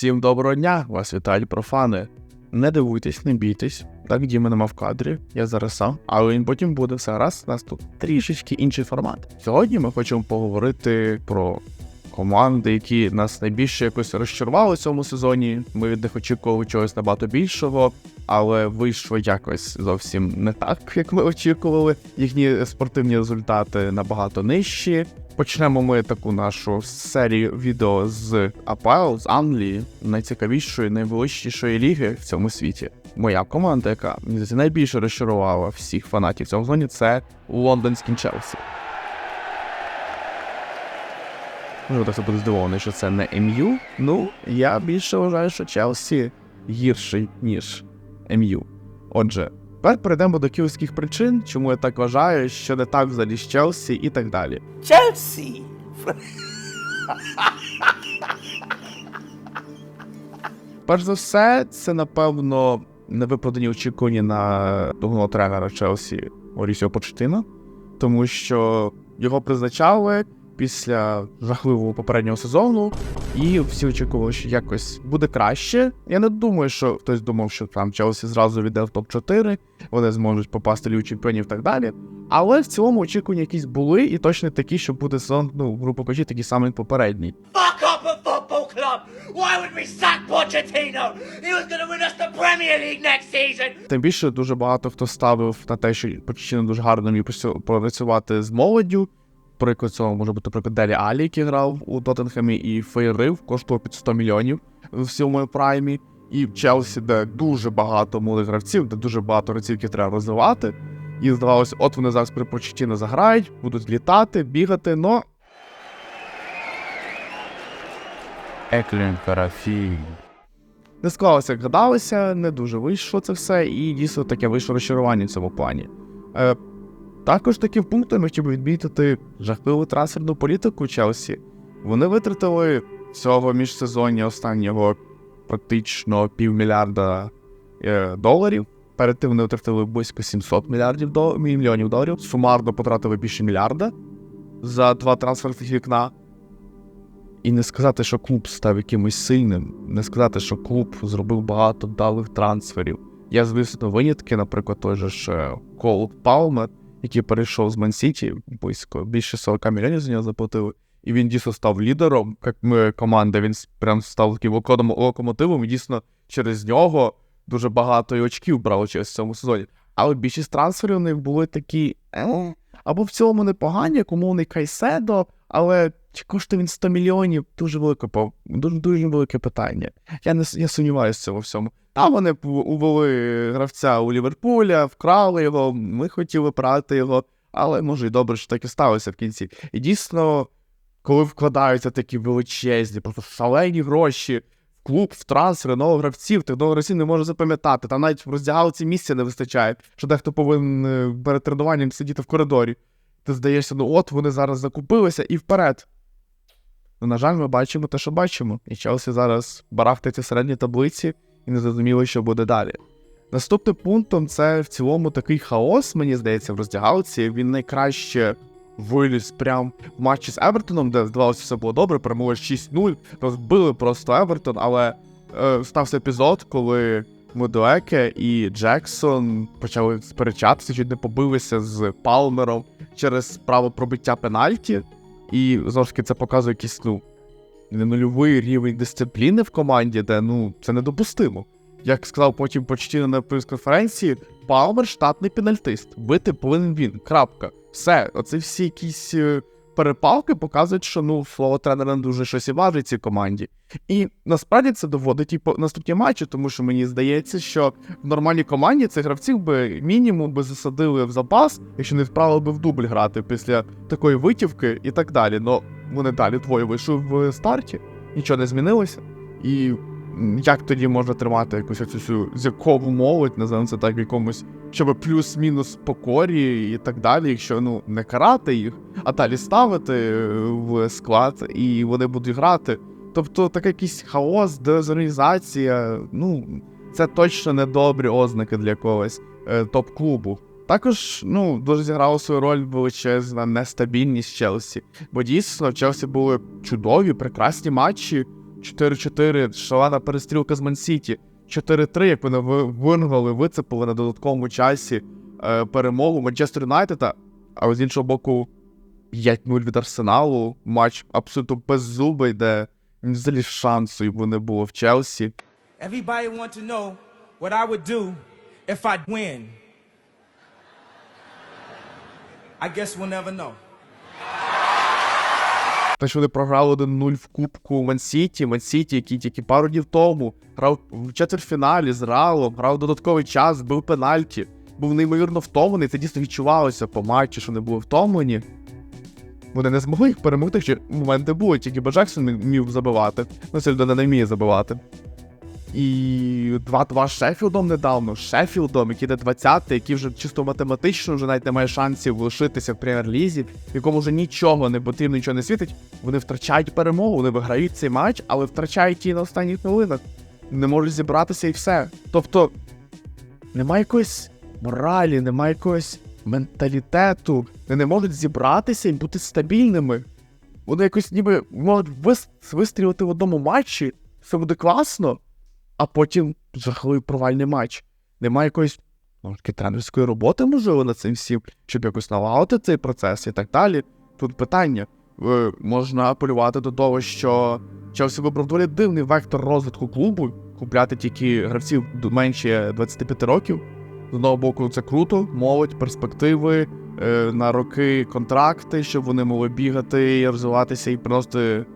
Всім доброго дня! Вас вітають профани. Не дивуйтесь, не бійтесь. Так, Діма нема в кадрі, я зараз сам, але він потім буде все раз. У нас тут трішечки інший формат. Сьогодні ми хочемо поговорити про команди, які нас найбільше якось розчарували в цьому сезоні. Ми від них очікували чогось набагато більшого, але вийшло якось зовсім не так, як ми очікували. Їхні спортивні результати набагато нижчі. Почнемо ми таку нашу серію відео з АПЛ, з Англії, найцікавішої, найвеличнішої ліги в цьому світі. Моя команда, яка найбільше розчарувала всіх фанатів цього зоні, це лондонський Челсі. Можливо, хто буде здивований, що це не МЮ. Ну, я більше вважаю, що Челсі гірший, ніж МЮ. Отже, тепер перейдемо до київських причин, чому я так вважаю, що не так взагалі з Челсі і так далі. Chelsea. Перш за все, це напевно невиправдані очікування на головного тренера Челсі Орісіо Почтина, тому що його призначали після жахливого попереднього сезону, і всі очікували, що якось буде краще. Я не думаю, що хтось думав, що там Челсі зразу віде в топ-4, вони зможуть попасти в Лігу чемпіонів і так далі. Але в цілому очікування якісь були, і точно такі, що буде сезон, ну, грубо кажучи, такий самий як попередній. Fuck up a football club. Why would we sack Pochettino? He was going to win us the Premier League next season. Тим більше дуже багато хто ставив на те, що Почтіно дуже гарно міг працю- працювати з молоддю. Приклад цього може бути приклад Делі Алі, який грав у Тоттенхемі, і Фейрив коштував під 100 мільйонів в сьомому праймі. І в Челсі, де дуже багато молодих гравців, де дуже багато гравців, які треба розвивати. І здавалося, от вони зараз при Почтіно заграють, будуть літати, бігати, но Еклін Карафі. не склалося, як гадалося, не дуже вийшло це все, і дійсно таке вийшло розчарування в цьому плані. Е, також таким пунктом я хотів би відмітити жахливу трансферну політику Челсі. Вони витратили всього міжсезоння останнього практично півмільярда е, доларів. Перед тим вони витратили близько 700 мільярдів до, мільйонів доларів. Сумарно потратили більше мільярда за два трансферних вікна. І не сказати, що клуб став якимось сильним, не сказати, що клуб зробив багато вдалих трансферів. Я, звісно, винятки, наприклад, той же ж е, Кол Палмер, який перейшов з Ман-Сіті, близько більше 40 мільйонів за нього заплатили. І він дійсно став лідером, як ми команда. Він прям став таким локомотивом, і дійсно через нього дуже багато і очків участь в цьому сезоні. Але більшість трансферів у них були такі. «Е, або в цілому непогані, як умовний Кайседо, але чи коштує він 100 мільйонів? Дуже велике дуже, дуже велике питання. Я не я сумніваюся в цьому всьому. Там вони увели гравця у Ліверпуля, вкрали його. Ми хотіли брати його, але може і добре, що так і сталося в кінці. І дійсно, коли вкладаються такі величезні, просто шалені гроші в клуб, в трансфери, нових гравців, тих нових гравців не може запам'ятати. Там навіть в роздягалці місця не вистачає, що дехто повинен е, перед тренуванням сидіти в коридорі. Ти здаєшся, ну от вони зараз закупилися і вперед. Ну, на жаль, ми бачимо те, що бачимо. І Челсі зараз барахтається в середній таблиці і не зрозуміло, що буде далі. Наступним пунктом це в цілому такий хаос, мені здається, в роздягалці. Він найкраще виліз прям в матчі з Евертоном, де здавалося, все було добре, перемогли 6-0, розбили просто Евертон, але е, стався епізод, коли Мудуеке і Джексон почали сперечатися, чуть не побилися з Палмером через право пробиття пенальті. І знову ж таки це показує якийсь ну, нульовий рівень дисципліни в команді, де ну це недопустимо. Як сказав потім Почтіно на прес-конференції, Палмер штатний пенальтист. Бити повинен він. Крапка. Все, оце всі якісь е, перепалки показують, що ну слово тренера не дуже щось і важить цій команді. І насправді це доводить і по наступні матчі, тому що мені здається, що в нормальній команді цих гравців би мінімум би засадили в запас, якщо не вправили би в дубль грати після такої витівки і так далі. Но вони далі двоє вийшли в старті, нічого не змінилося. І як тоді можна тримати якусь цю зіркову молодь, називаємо це так, в якомусь, щоб плюс-мінус покорі і так далі, якщо ну не карати їх, а далі ставити е, в склад, і вони будуть грати. Тобто такий якийсь хаос, дезорганізація, ну це точно не добрі ознаки для якогось е, топ-клубу. Також ну дуже зіграла свою роль величезна нестабільність Челсі. Бо дійсно в Челсі були чудові, прекрасні матчі 4-4, шалена перестрілка з Мансіті. 4-3, як вони ви- вингали, вицепили на додатковому часі е, перемогу Манчестер Юнайтеда, а з іншого боку, 5-0 від Арсеналу. Матч абсолютно беззубий, де взагалі шансу йому не було в Челсі. Everybody want to know what I would do if I win. I guess we'll never know. Те, що вони програли 1-0 в Кубку Мансіті, Мансіті, який тільки пару днів тому грав в четвертьфіналі з Реалом, грав додатковий час, бив пенальті, був неймовірно втомлений. Це дійсно відчувалося по матчі, що вони були втомлені. Вони не змогли їх перемогти, хоча моменти були, тільки міг- міг забивати. Ну, ця людина не вміє забивати. І 2-2 з Шеффілдом недавно. Шеффілдом, який йде 20-й, який вже чисто математично вже навіть не має шансів лишитися в прем'єр-лізі, якому вже нічого не потрібно, нічого не світить. Вони втрачають перемогу, вони виграють цей матч, але втрачають її на останніх хвилинах. Не можуть зібратися і все. Тобто немає якоїсь моралі, немає якогось менталітету. Вони не можуть зібратися і бути стабільними. Вони якось ніби можуть вистрілити в одному матчі, все буде класно, а потім жахливий провальний матч. Немає якоїсь ну, тренерської роботи, можливо, над цим всім, щоб якось налагодити цей процес і так далі. Тут питання. Можна апелювати до того, що Челсі вибрав доволі дивний вектор розвитку клубу, купляти тільки гравців менше 25 років. З одного боку, це круто, молодь, перспективи, е, на роки контракти, щоб вони могли бігати розвиватися і приносити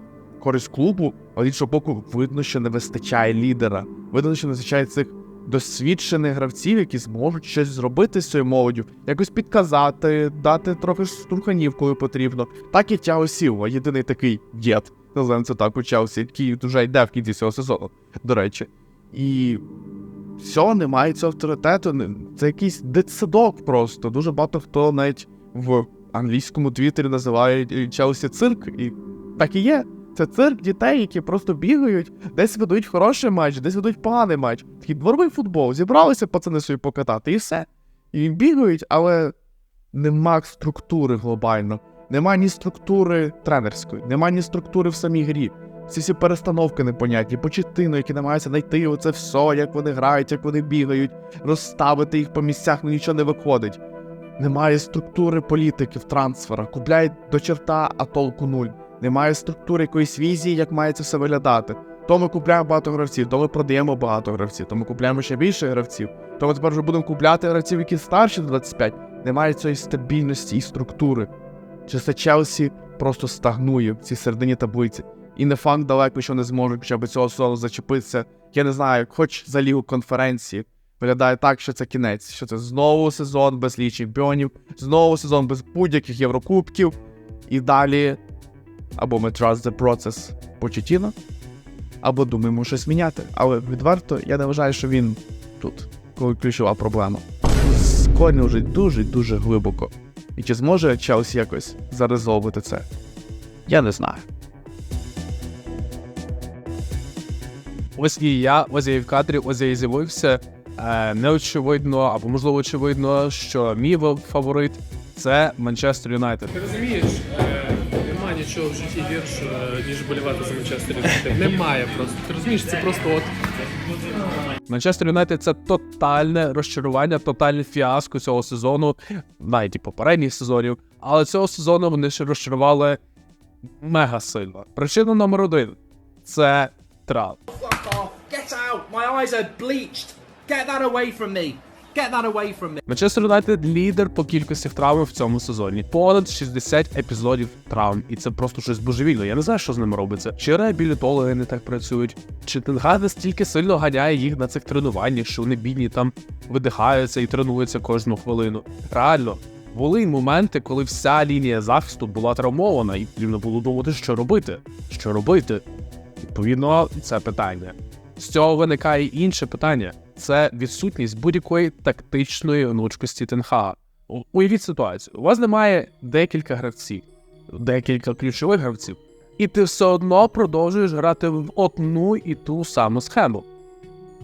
користь клубу. А з іншого боку, видно, що не вистачає лідера. Видно, що не вистачає цих досвідчених гравців, які зможуть щось зробити з цією молоддю, якось підказати, дати трохи штурханів, коли потрібно. Так і Тяо Сілва, єдиний такий дід, називаємо це так у Челсі, який вже йде в кінці цього сезону, до речі. І все, немає цього авторитету. Це якийсь дитсадок просто. Дуже багато хто навіть в англійському твіттері називає Челсі цирк, і так і є. Це цирк дітей, які просто бігають, десь ведуть хороший матч, десь ведуть поганий матч. Такий дворовий футбол, зібралися пацани собі покатати, і все. І бігають, але нема структури глобально. Нема ні структури тренерської, нема ні структури в самій грі. Ці всі перестановки непонятні, почетину, які намагаються знайти оце все, як вони грають, як вони бігають, розставити їх по місцях, ну нічого не виходить. Немає структури політики в трансферах, купляють до черта, а толку нуль. Немає структури якоїсь візії, як має це все виглядати. То ми купляємо багато гравців, то ми продаємо багато гравців, то ми купляємо ще більше гравців. То ми тепер вже будемо купляти гравців, які старші до 25. Немає цієї стабільності і структури. Чисто Челсі просто стагнує в цій середині таблиці. І не факт далеко, що не зможуть хоча б цього соло зачепитися. Я не знаю, хоч за лігу конференції. Виглядає так, що це кінець, що це знову сезон без ліг чемпіонів, знову сезон без будь-яких єврокубків. І далі або ми trust the process Почетіно, або думаємо щось міняти. Але відверто я не вважаю, що він тут, коли ключова проблема. Скорні вже дуже-дуже глибоко. І чи зможе Челсі якось зарезовувати це? Я не знаю. Ось і я, ось я і в кадрі, ось я і з'явився. Е, неочевидно, або можливо очевидно, що мій фаворит це Манчестер Юнайтед. Ти розумієш, е, нічого в житті гіршого, ніж болівати за Манчестер Юнайтед. Немає просто. Ти розумієш, це просто от Манчестер Юнайтед це тотальне розчарування, тотальне фіаско цього сезону, навіть і попередніх сезонів. Але цього сезону вони ще розчарували мега сильно. Причина номер один це травм. Get out! My eyes are bleached! Get that away from me! Get that away from me! Манчестер Юнайтед лідер по кількості травм в цьому сезоні. Понад 60 епізодів травм, і це просто щось божевільне. Я не знаю, що з ними робиться. Чи реабілітологи не так працюють, чи Тенга настільки сильно ганяє їх на цих тренуваннях, що вони бідні там видихаються і тренуються кожну хвилину. Реально. Були й моменти, коли вся лінія захисту була травмована, і потрібно було думати, що робити. Що робити? Відповідно, це питання. З цього виникає інше питання: це відсутність будь-якої тактичної гнучкості Тенхага. Уявіть ситуацію: у вас немає декілька гравців, декілька ключових гравців, і ти все одно продовжуєш грати в одну і ту саму схему.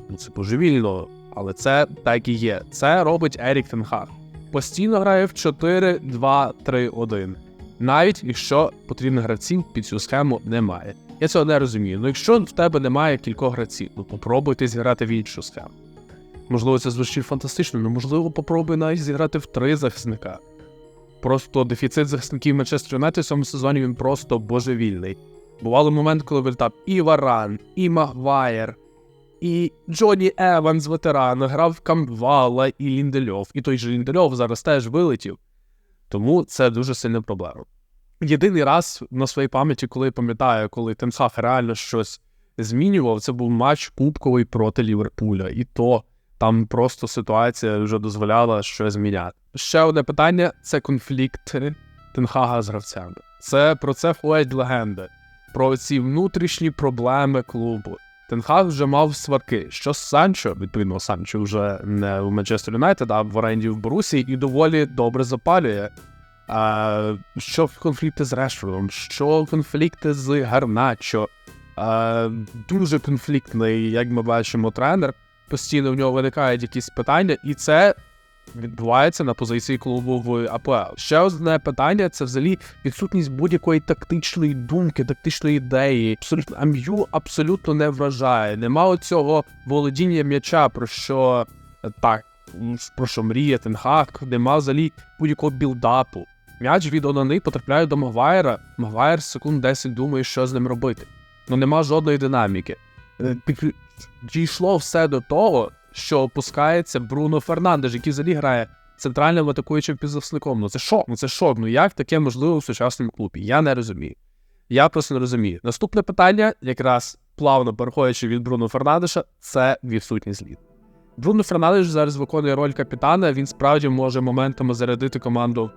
Ну це божевільно, але це так і є. Це робить Ерік Тенхаг. Постійно грає в 4-2-3-1. Навіть якщо потрібних гравців під цю схему немає. Я цього не розумію. Ну, якщо в тебе немає кількох гравців, ну попробуйте зіграти в іншу схему. Можливо, це звучить фантастично, ну можливо, попробуй навіть зіграти в три захисника. Просто дефіцит захисників Манчестер Юнайтед в цьому сезоні він просто божевільний. Бували моменти, коли вилітав і Варан, і Магвайер, і Джоні Еванс, ветеран, грав Камвала і Ліндельов. І той же Ліндельов зараз теж вилетів. Тому це дуже сильна проблема. Єдиний раз на своїй пам'яті, коли я пам'ятаю, коли Тенхаф реально щось змінював, це був матч кубковий проти Ліверпуля. І то там просто ситуація вже дозволяла щось зміняти. Ще одне питання це конфлікти Тенхага з гравцями. Це про це ходять легенди, про ці внутрішні проблеми клубу. Тенхаг вже мав сварки, що з Санчо, відповідно, Санчо вже не в Манчестер Юнайтед, а в оренді в Борусі, і доволі добре запалює. А, що конфлікти з Решфордом, що конфлікти з Гарначо. А, дуже конфліктний, як ми бачимо, тренер. Постійно в нього виникають якісь питання, і це відбувається на позиції клубу в АПЛ. Ще одне питання це взагалі відсутність будь-якої тактичної думки, тактичної ідеї. Абсолютно Ам'ю абсолютно не вражає. Нема цього володіння м'яча, про що е, так, про що мріє Тенхак, нема взагалі будь-якого білдапу. М'яч від Онани потрапляє до Магвайра. Магвайр секунд 10 думає, що з ним робити. Ну нема жодної динаміки. Е, Дійшло все до того, що опускається Бруно Фернандеш, який взагалі грає центральним атакуючим півзахисником. Ну це шок, ну це шок. Ну як таке можливо в сучасному клубі? Я не розумію. Я просто не розумію. Наступне питання, якраз плавно переходячи від Бруно Фернандеша, це відсутність лід. Бруно Фернандеш зараз виконує роль капітана. Він справді може моментами зарядити команду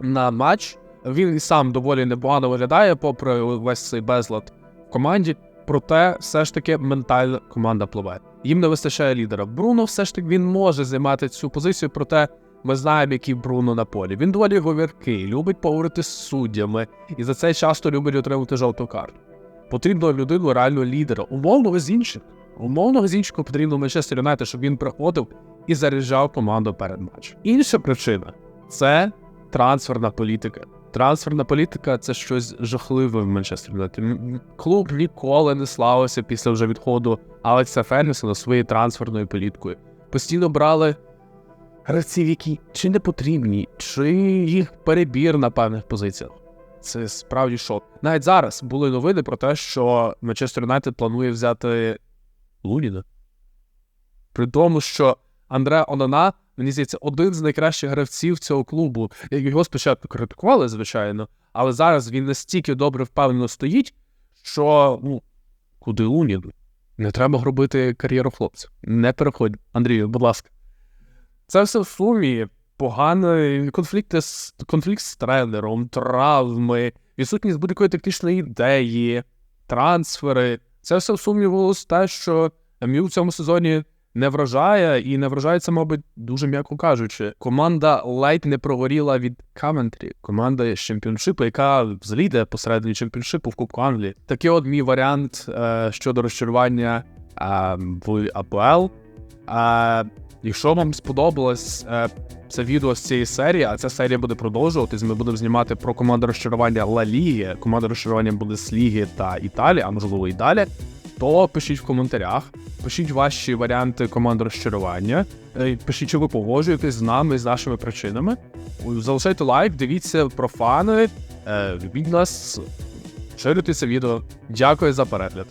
на матч. Він і сам доволі непогано виглядає, попри весь цей безлад в команді. Проте, все ж таки, ментально команда пливе. Їм не вистачає лідера. Бруно все ж таки він може займати цю позицію, проте ми знаємо, який Бруно на полі. Він доволі говіркий, любить поговорити з суддями, і за це часто любить отримати жовту карту. Потрібно людину реально лідера, умовного з інших. Умовного з іншого потрібно Манчестер Юнайтед, щоб він приходив і заряджав команду перед матчем. Інша причина це трансферна політика. Трансферна політика це щось жахливе в Манчестер Юнайтед. Клуб ніколи не славився після вже відходу Алекса Фергюсона своєю трансферною політикою. Постійно брали гравців, які чи не потрібні, чи їх перебір на певних позиціях. Це справді шок. Навіть зараз були новини про те, що Манчестер Юнайтед планує взяти Луніна. При тому, що Андре Онана, мені здається, один з найкращих гравців цього клубу. Його спочатку критикували, звичайно, але зараз він настільки добре впевнено стоїть, що ну, куди Лунін? Не треба робити кар'єру хлопця. Не переходь, Андрію, будь ласка. Це все в сумі. Поганий конфлікти з конфлікт з тренером, травми, відсутність будь-якої тактичної ідеї, трансфери. Це все в сумі те, що МЮ в цьому сезоні не вражає, і не вражається, мабуть, дуже м'яко кажучи. Команда ледь не прогоріла від Каментрі, команда з чемпіоншипу, яка взагалі йде посередині чемпіоншипу в Кубку Англії. Такий от мій варіант е, щодо розчарування е, в АПЛ. Е, якщо вам сподобалось е, це відео з цієї серії, а ця серія буде продовжуватись, ми будемо знімати про команду розчарування Ла Ліги, команда розчарування Бундесліги та Італії, а можливо і далі то пишіть в коментарях, пишіть ваші варіанти команд розчарування, е, пишіть, чи ви погоджуєтесь з нами з нашими причинами. Залишайте лайк, дивіться профани, е, любіть нас, ширюйте це відео. Дякую за перегляд.